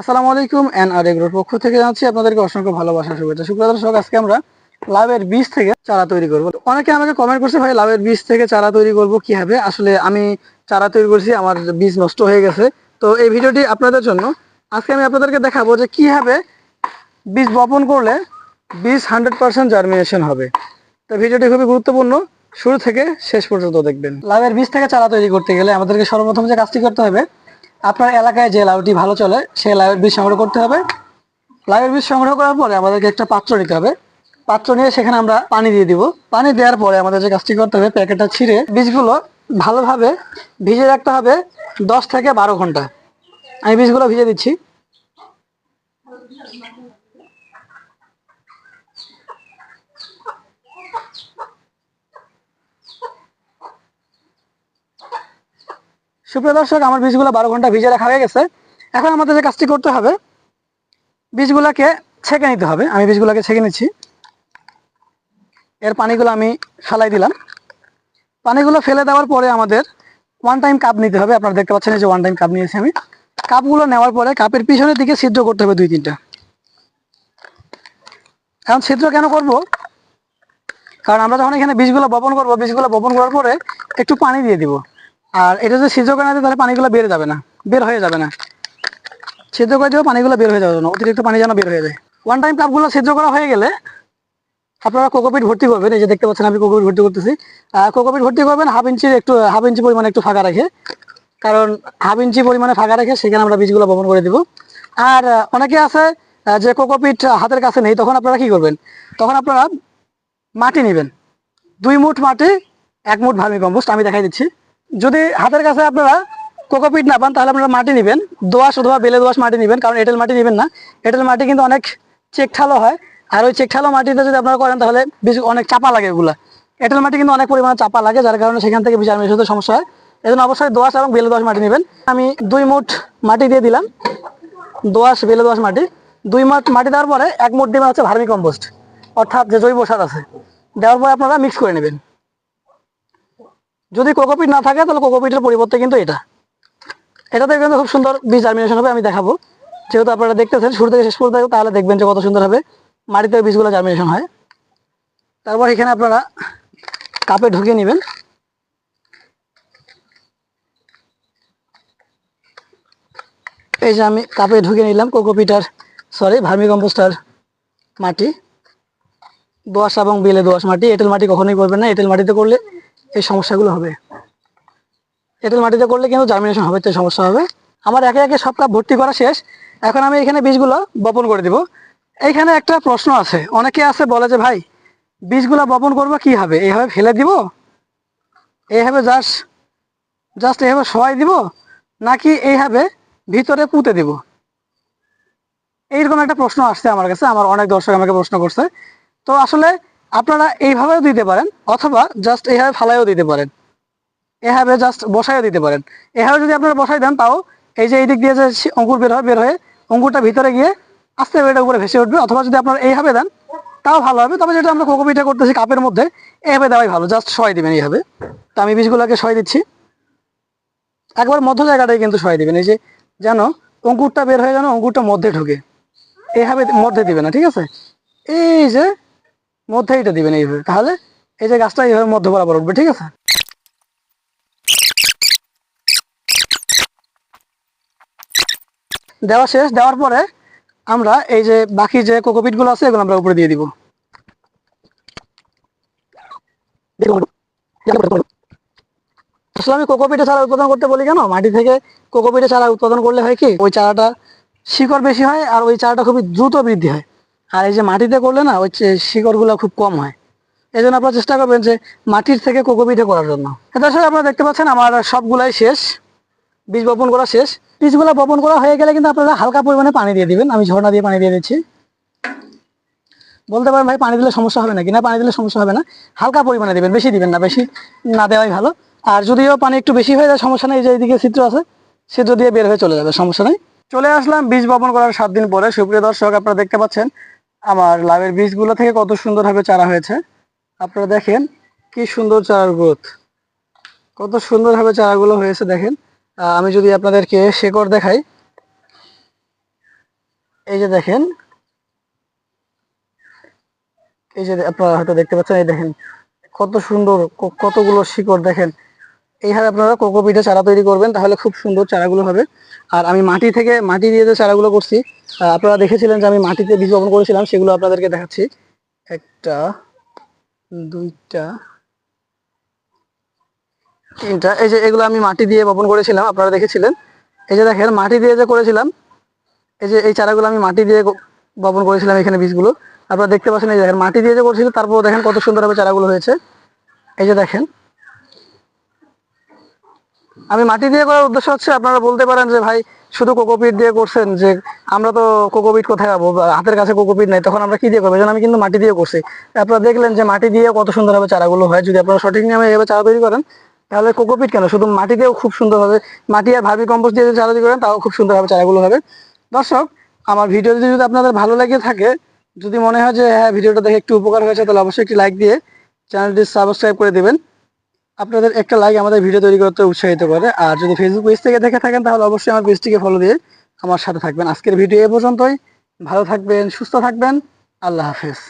আসসালামু আলাইকুম এন আর এগ্রোর পক্ষ থেকে জানাচ্ছি আপনাদেরকে অসংখ্য ভালোবাসা, শুভেচ্ছা। সুপ্রিয় দর্শক, আজকে আমরা লাভের বীজ থেকে চারা তৈরি করব। অনেকে আমাকে কমেন্ট করছে, ভাই, লাভের বীজ থেকে চারা তৈরি করব কীভাবে? আসলে আমি চারা তৈরি করছি, আমার বীজ নষ্ট হয়ে গেছে। তো এই ভিডিওটি আপনাদের জন্য। আজকে আমি আপনাদেরকে দেখাবো যে কীভাবে বীজ বপন করলে বীজ হান্ড্রেড পার্সেন্ট জার্মিনেশন হবে। তো ভিডিওটি খুবই গুরুত্বপূর্ণ। শুরু থেকে শেষ পর্যন্ত দেখবেন। লাভের বীজ থেকে চারা তৈরি করতে গেলে আমাদেরকে সর্বপ্রথম যে কাজটি করতে হবে আপনার এলাকায় যে লাউটি ভালো চলে, সেই লাউয়ের বীজ সংগ্রহ করতে হবে। লাউয়ের বীজ সংগ্রহ করার পরে আমাদেরকে একটা পাত্র নিতে হবে। পাত্র নিয়ে সেখানে আমরা পানি দিয়ে দিব। পানি দেওয়ার পরে আমাদের যে কাজটি করতে হবে, প্যাকেটটা ছিঁড়ে বীজগুলো ভালোভাবে ভিজে রাখতে হবে দশ থেকে বারো ঘণ্টা। আমি বীজগুলো ভিজে দিচ্ছি। সুপ্রিয় দর্শক, আমার বীজগুলো বারো ঘণ্টা ভিজে রাখা হয়ে গেছে। এখন আমাদের যে কাজটি করতে হবে, বীজগুলোকে ছেঁকে নিতে হবে। আমি বীজগুলোকে ছেঁকে নিচ্ছি। এর পানিগুলো আমি ফেলাই দিলাম। পানিগুলো ফেলে দেওয়ার পরে আমাদের ওয়ান টাইম কাপ নিতে হবে। আপনারা দেখতে পাচ্ছেন যে ওয়ান টাইম কাপ নিয়েছি আমি। কাপগুলো নেওয়ার পরে কাপের পিছনের দিকে ছিদ্র করতে হবে দুই, তিনটা। এখন ছিদ্র কেন করব? কারণ আমরা যখন এখানে বীজগুলো বপন করব, বীজগুলো বপন করার পরে একটু পানি দিয়ে দিব। আর এটা যদি ছিদ্র করে না তাহলে পানিগুলো বের যাবে না। বের হয়ে যাবে না। ছিদ্র করে দিলেও পানিগুলো বের হয়ে যাবে না। অতিরিক্ত পানি যেন বের হয়ে যায়। ওয়ান টাইম কাপগুলো ছিদ্র করা হয়ে গেলে আপনারা কোকোপিট ভর্তি করবেন। এই যে দেখতে পাচ্ছেন, আমি কোকোপিট ভর্তি করতেছি। কোকোপিট ভর্তি করবেন হাফ ইঞ্চির একটু হাফ ইঞ্চি পরিমাণে একটু ফাঁকা রেখে। কারণ হাফ ইঞ্চি পরিমাণে ফাঁকা রেখে সেখানে আমরা বীজগুলো বপন করে দিব। আর অনেকে আছে যে কোকোপিট হাতের কাছে নেই, তখন আপনারা কি করবেন? তখন আপনারা মাটি নেবেন। দুই মুঠ মাটি, এক মুঠ ভার্মি কম্পোস্ট আমি দেখাই দিচ্ছি। যদি হাতের কাছে আপনারা কোকোপিট না পান, তাহলে আপনারা মাটি নেবেন। দোয়াশ অথবা বেলে দোয়াশ মাটি নেবেন, কারণ এঁটেল মাটি নেবেন না। এঁটেল মাটি কিন্তু অনেক চেকঠালো হয়। আর ওই চেকঠালো মাটিতে যদি আপনারা করেন, তাহলে বেশি অনেক চাপা লাগে এগুলা। এঁটেল মাটি কিন্তু অনেক পরিমাণে চাপা লাগে, যার কারণে সেখান থেকে বিচার মেশাতে সমস্যা হয়। এই জন্য অবশ্যই দোয়াশ এবং বেলে দোয়াশ মাটি নেবেন। আমি দুই মুঠ মাটি দিয়ে দিলাম। দোয়াশ বেলে দোয়াশ মাটি। দুই মুঠ মাটি দেওয়ার পরে এক মুঠ দিবেন হচ্ছে ভার্মি কম্পোস্ট, অর্থাৎ যে জৈব সার আছে। দেওয়ার পরে আপনারা মিক্স করে নেবেন। যদি কোকোপিট না থাকে, তাহলে কোকোপিটের পরিবর্তে কিন্তু এটা। এটাতে কিন্তু খুব সুন্দর বীজ জার্মিনেশন হবে, আমি দেখাবো। যেহেতু আপনারা দেখতেছেন, শুরু থেকে শেষ পর্যন্ত তাহলে দেখবেন যে কত সুন্দর হবে। মাটিতে বীজগুলো জার্মিনেশন হয়। তারপর এখানে আপনারা কাপে ঢুকিয়ে নেবেন। এই যে আমি কাপে ঢুকিয়ে নিলাম কোকোপিটার সরি ভার্মি কম্পোস্টার মাটি। দোয়াশ এবং বেলে দোয়াশ মাটি, এঁটেল মাটি কখনোই করবেন না। এঁটেল মাটিতে করলে এই সমস্যাগুলো হবে। এঁটেল মাটিতে করলে কিন্তু জার্মিনেশন হবে, তো সমস্যা হবে। আমার একে একে সব কাপ ভর্তি করা শেষ। এখন আমি এখানে বীজগুলো বপন করে দিব। এইখানে একটা প্রশ্ন আছে। অনেকে আছে বলে যে, ভাই, বীজগুলো বপন করব কি হবে এইভাবে ফেলে দিব? এইভাবে জাস্ট জাস্ট এইভাবে সবাই দিব? নাকি এইভাবে ভিতরে পুঁতে দিব? এইরকম একটা প্রশ্ন আসছে আমার কাছে। আমার অনেক দর্শক আমাকে প্রশ্ন করছে। তো আসলে আপনারা এইভাবেও দিতে পারেন, অথবা জাস্ট এইভাবে ফালাইও দিতে পারেন। এভাবে জাস্ট বসাইও দিতে পারেন। এভাবে যদি আপনারা বসাই দেন, তাও এই যে এই দিক দিয়ে যে অঙ্কুর বের হয়, বের হয়ে অঙ্কুরটা ভিতরে গিয়ে আস্তে এটা উপরে ভেসে উঠবে, অথবা যদি আপনারা এইভাবে দেন, তাও ভালো হবে। তবে যেটা আমরা কোকোপিটা করতেছি কাপের মধ্যে এইভাবে দেওয়াই ভালো। জাস্ট সয় দিবেন এইভাবে। তো আমি বীজগুলোকে সয় দিচ্ছি। একবার মধ্য জায়গাটাই কিন্তু সয় দিবেন। এই যে যেন অঙ্কুরটা বের হয়ে যেন অঙ্কুরটা মধ্যে ঢোকে। এইভাবে মধ্যে দিবে না, ঠিক আছে? এই যে মধ্যে এটা দিবেন এইভাবে তাহলে এই যে গাছটা এইভাবে মধ্য বরাবর উঠবে, ঠিক আছে? দেওয়া শেষ, দেওয়ার পরে আমরা এই যে বাকি যে কোকোপিটগুলো আছে, এগুলো আমরা উপরে দিয়ে দিব। আসলে আমি কোকোপিটে চারা উৎপাদন করতে বলি কেন? মাটি থেকে কোকোপিটে চারা উৎপাদন করলে হয় কি, ওই চারাটা শিকড় বেশি হয় আর ওই চারাটা খুবই দ্রুত বৃদ্ধি হয়। আর এই যে মাটিতে করলে না, ওই শিকড়গুলো খুব কম হয়। এই জন্য আপনারা চেষ্টা করবেন যে মাটির থেকে কোকোপিটে করার জন্য। এটা আসলে আপনারা দেখতে পাচ্ছেন আমার সবগুলাই শেষ। বীজ বপন করা শেষ। বীজগুলো বপন করা হয়ে গেলে কিন্তু আপনারা হালকা পরিমাণে পানি দিয়ে দিবেন। আমি ঝর্ণা দিয়ে পানি দিয়ে দিচ্ছি। বলতে পারেন ভাই, পানি দিলে সমস্যা হবে না কিনা পানি দিলে সমস্যা হবে না। হালকা পরিমাণে দিবেন, বেশি দিবেন না, বেশি না দেওয়াই ভালো। আর যদিও পানি একটু বেশি হয়ে যায়, সমস্যা নেই, যে এইদিকে ছিদ্র আছে, ছিদ্র দিয়ে বের হয়ে চলে যাবে, সমস্যা নেই। চলে আসলাম বীজ বপন করার সাত দিন পরে। সুপ্রিয় দর্শক, আপনারা দেখতে পাচ্ছেন আমার লাভের বীজগুলো থেকে কত সুন্দরভাবে চারা হয়েছে? আপনারা দেখেন কি সুন্দর চারার গ্রোথ। কত সুন্দরভাবে চারাগুলো হয়েছে দেখেন। আমি যদি আপনাদেরকে শেকড় দেখাই। এই যে দেখেন। এই যে আপনারা হয়তো দেখতে পাচ্ছেন, এই দেখেন কত সুন্দর কতগুলো শিকড় দেখেন। এইভাবে আপনারা কোকোপিটে চারা তৈরি করবেন, তাহলে খুব সুন্দর চারাগুলো হবে। আর আমি মাটি থেকে, মাটি দিয়ে যে চারাগুলো করছি আপনারা দেখেছিলেন যে আমি মাটিতে বীজ বপন করেছিলাম, সেগুলো আপনাদেরকে দেখাচ্ছি। একটা, দুইটা, তিনটা, এই যে এগুলো আমি মাটি দিয়ে বপন করেছিলাম, আপনারা দেখেছিলেন। এই যে দেখেন, মাটি দিয়ে যে করেছিলাম, এই যে এই চারাগুলো আমি মাটি দিয়ে বপন করেছিলাম এখানে বীজগুলো। আপনারা দেখতে পাচ্ছেন, এই যে দেখেন, মাটি দিয়ে যে করেছিল, তারপর দেখেন কত সুন্দরভাবে চারাগুলো হয়েছে। এই যে দেখেন আমি মাটি দিয়ে করার উদ্দেশ্য হচ্ছে আপনারা বলতে পারেন যে, ভাই, শুধু কোকোপিট দিয়ে করছেন যে, আমরা তো কোকোপিট কোথায় পাবো? হাতের কাছে কোকোপিট নাই, তখন আমরা কি দিয়ে করব? আমি কিন্তু মাটি দিয়ে করছি। আপনারা দেখলেন যে, মাটি দিয়ে কত সুন্দরভাবে চারাগুলো হয়। যদি আপনারা সঠিক নিয়মে এভাবে চারা তৈরি করেন, তাহলে কোকোপিট কেন? শুধু মাটি দিয়েও খুব সুন্দর হবে। মাটি আর ভার্মি কম্পোস্ট দিয়ে চারা তৈরি করেন, তাও খুব সুন্দরভাবে চারাগুলো হবে। দর্শক, আমার ভিডিও যদি আপনাদের ভালো লেগে থাকে, যদি মনে হয় যে হ্যাঁ ভিডিওটা দেখে একটু উপকার হয়েছে তাহলে অবশ্যই একটি লাইক দিয়ে চ্যানেলটি সাবস্ক্রাইব করে দিবেন। আপনাদের একটা লাইক আমাদের ভিডিও তৈরি করতে উৎসাহিত করে। আর যদি ফেসবুক পেজ থেকে দেখে থাকেন, তাহলে অবশ্যই আমার পেজটিকে ফলো দিয়ে আমার সাথে থাকবেন। আজকের ভিডিও এ পর্যন্তই। ভালো থাকবেন, সুস্থ থাকবেন। আল্লাহ হাফেজ।